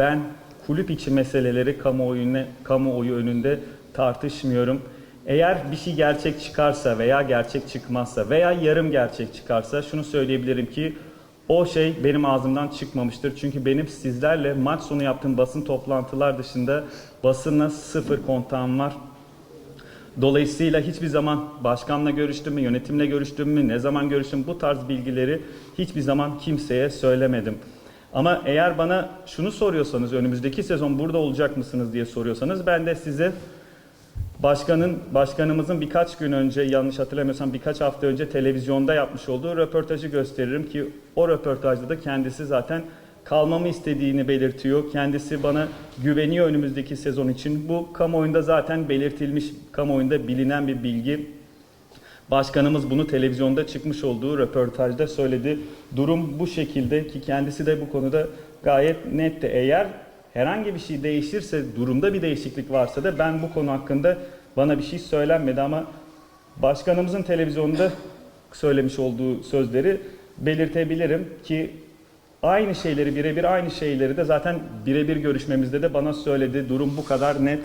ben kulüp içi meseleleri kamuoyuna, kamuoyu önünde tartışmıyorum. Eğer bir şey gerçek çıkarsa veya gerçek çıkmazsa veya yarım gerçek çıkarsa şunu söyleyebilirim ki o şey benim ağzımdan çıkmamıştır. Çünkü benim sizlerle maç sonu yaptığım basın toplantılar dışında basınla sıfır kontağım var. Dolayısıyla hiçbir zaman başkanla görüştüm mü, yönetimle görüştüm mü, ne zaman görüştüm bu tarz bilgileri hiçbir zaman kimseye söylemedim. Ama eğer bana şunu soruyorsanız, önümüzdeki sezon burada olacak mısınız diye soruyorsanız ben de size başkanın başkanımızın birkaç gün önce yanlış hatırlamıyorsam birkaç hafta önce televizyonda yapmış olduğu röportajı gösteririm ki o röportajda da kendisi zaten kalmamı istediğini belirtiyor. Kendisi bana güveniyor önümüzdeki sezon için. Bu kamuoyunda zaten belirtilmiş, kamuoyunda bilinen bir bilgi. Başkanımız bunu televizyonda çıkmış olduğu röportajda söyledi. Durum bu şekilde ki kendisi de bu konuda gayet netti. Eğer herhangi bir şey değişirse, durumda bir değişiklik varsa da ben bu konu hakkında bana bir şey söylenmedi ama başkanımızın televizyonda söylemiş olduğu sözleri belirtebilirim ki aynı şeyleri birebir aynı şeyleri de zaten birebir görüşmemizde de bana söyledi. Durum bu kadar net.